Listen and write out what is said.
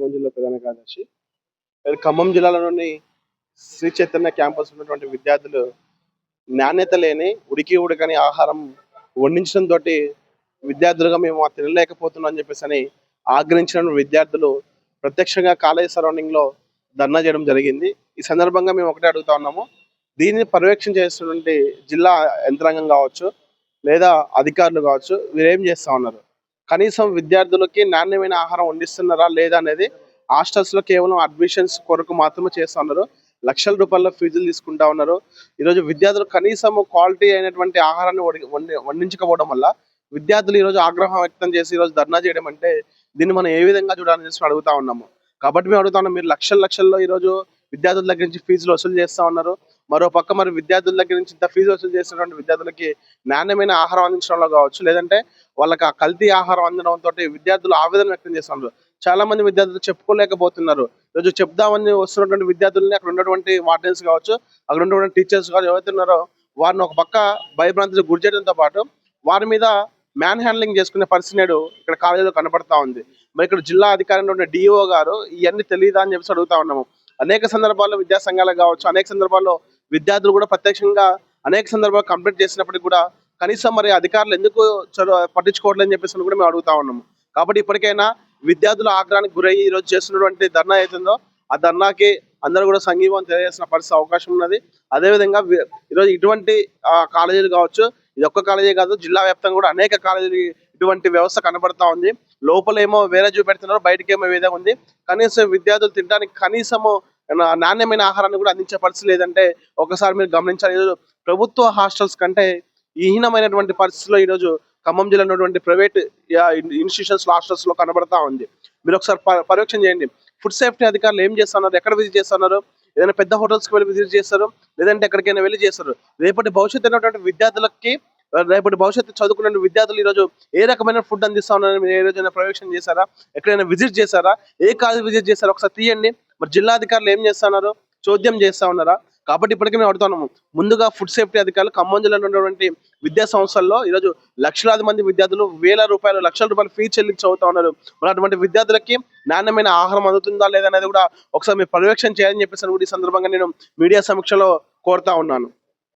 ఖమ్మం జిల్లా ప్రధాన కార్యదర్శి. ఖమ్మం జిల్లాలోని శ్రీ చైతన్య క్యాంపస్ ఉన్నటువంటి విద్యార్థులు నాణ్యత లేని ఉడికి ఉడకని ఆహారం వండించడం తోటి విద్యార్థులుగా మేము తినలేకపోతున్నాం అని చెప్పేసి అని ఆగ్రహించిన విద్యార్థులు ప్రత్యక్షంగా కాలేజ్ సరౌండింగ్లో ధర్నా చేయడం జరిగింది. ఈ సందర్భంగా మేము ఒకటే అడుగుతా ఉన్నాము. దీన్ని పర్యవేక్షణ చేస్తున్నటువంటి జిల్లా యంత్రాంగం కావచ్చు లేదా అధికారులు కావచ్చు వీరేం చేస్తా ఉన్నారు? కనీసం విద్యార్థులకి నాణ్యమైన ఆహారం వండిస్తున్నారా లేదా అనేది హాస్టల్స్లో కేవలం అడ్మిషన్స్ కొరకు మాత్రమే చేస్తా ఉన్నారు. లక్షల రూపాయల ఫీజులు తీసుకుంటా ఉన్నారు. ఈరోజు విద్యార్థులు కనీసం క్వాలిటీ అయినటువంటి ఆహారాన్ని వండి- వండించకపోవడం వల్ల విద్యార్థులు ఈరోజు ఆగ్రహం వ్యక్తం చేసి ఈరోజు ధర్నా చేయడం అంటే దీన్ని మనం ఏ విధంగా చూడాలని చెప్పి అడుగుతా ఉన్నాము. కాబట్టి మేము అడుగుతా ఉన్నాం మీరు లక్షల లక్షల్లో ఈరోజు విద్యార్థుల దగ్గర నుంచి ఫీజులు వసూలు చేస్తా ఉన్నారు. మరో పక్క మరి విద్యార్థుల దగ్గర నుంచి ఇంత ఫీజు వసూలు చేస్తున్నటువంటి విద్యార్థులకి నాణ్యమైన ఆహారం అందించడంలో కావచ్చు లేదంటే వాళ్ళకి ఆ కల్తీ ఆహారం అందడం తోటి విద్యార్థులు ఆవేదన వ్యక్తం చేస్తున్నారు చాలా మంది విద్యార్థులు చెప్పుకోలేకపోతున్నారు. ఈరోజు చెప్దామని వస్తున్నటువంటి విద్యార్థుల్ని అక్కడ ఉన్నటువంటి వార్డెన్స్ కావచ్చు అక్కడ ఉన్నటువంటి టీచర్స్ కావచ్చు ఎవరైతే ఉన్నారో వారిని ఒక పక్క భయభ్రాంతులు గురి చేయడంతో పాటు వారి మీద మ్యాన్ హ్యాండ్లింగ్ చేసుకునే పరిస్థితి నేడు ఇక్కడ కాలేజీలో కనపడతా ఉంది. మరి ఇక్కడ జిల్లా అధికారి ఉన్న డిఓ గారు ఇవన్నీ తెలియదా అని చెప్పేసి అడుగుతా ఉన్నాము. అనేక సందర్భాల్లో విద్యా సంఘాలకు కావచ్చు అనేక సందర్భాల్లో విద్యార్థులు కూడా ప్రత్యక్షంగా అనేక సందర్భాలు కంప్లీట్ చేసినప్పటికీ కూడా కనీసం మరి అధికారులు ఎందుకు చదువు పట్టించుకోవట్లేదు అని చెప్పేసి కూడా మేము అడుగుతా ఉన్నాము కాబట్టి ఇప్పటికైనా విద్యార్థుల ఆగ్రహానికి గురయ్యి ఈరోజు చేస్తున్నటువంటి ధర్నా అవుతుందో ఆ ధర్నాకి అందరూ కూడా సంఘీభావం తెలియజేసిన పరిస్థితి అవకాశం ఉన్నది. అదేవిధంగా ఈరోజు ఇటువంటి కాలేజీలు కావచ్చు ఇది ఒక్క కాలేజీ కాదు జిల్లా వ్యాప్తంగా కూడా అనేక కాలేజీలు ఇటువంటి వ్యవస్థ కనబడతా ఉంది. లోపల ఏమో వేరే చూపెడుతున్నారు బయటకి ఏమో ఉంది. కనీసం విద్యార్థులు తినడానికి కనీసము నా- నాణ్యమైన ఆహారాన్ని కూడా అందించే పరిస్థితి లేదంటే ఒకసారి మీరు గమనించాలి. ఈరోజు ప్రభుత్వ హాస్టల్స్ కంటే హీనమైనటువంటి పరిస్థితిలో ఈరోజు ఖమ్మం జిల్లా ఉన్నటువంటి ప్రైవేట్ ఇన్స్టిట్యూషన్స్ హాస్టల్స్లో కనబడతా ఉంది. మీరు ఒకసారి ప- పర్యవేక్షణ చేయండి. ఫుడ్ సేఫ్టీ అధికారులు ఏం చేస్తున్నారు? ఎక్కడ విజిట్ చేస్తున్నారు? ఏదైనా పెద్ద హోటల్స్కి వెళ్ళి విజిట్ చేస్తారు? లేదంటే ఎక్కడికైనా వెళ్ళి చేస్తారు? రేపటి భవిష్యత్తు ఉన్నటువంటి విద్యార్థులకి రేపటి భవిష్యత్తు చదువుకున్న విద్యార్థులు ఈరోజు ఏ రకమైన ఫుడ్ అందిస్తా ఉన్నారని మీరు ఏ రోజైనా ప్రవేశం చేశారా? ఎక్కడైనా విజిట్ చేశారా? ఏ కాలేజ్ విజిట్ చేశారా? ఒకసారి తీయండి. మరి జిల్లా అధికారులు ఏం చేస్తున్నారు చోద్యం చేస్తా ఉన్నారా? కాబట్టి ఇప్పటికీ మేము అడుగుతున్నాము ముందుగా ఫుడ్ సేఫ్టీ అధికారులు ఖమ్మం జిల్లాలో ఉన్నటువంటి విద్యా సంస్థల్లో ఈరోజు లక్షలాది మంది విద్యార్థులు వేల రూపాయలు లక్షల రూపాయలు ఫీజు చెల్లించి చదువుతా ఉన్నారు. మరి అటువంటి విద్యార్థులకి నాణ్యమైన ఆహారం అందుతుందా లేదా అనేది కూడా ఒకసారి మీరు పర్యవేక్షణ చేయాలని చెప్పేసి కూడా ఈ సందర్భంగా నేను మీడియా సమీక్షలో కోరుతా ఉన్నాను.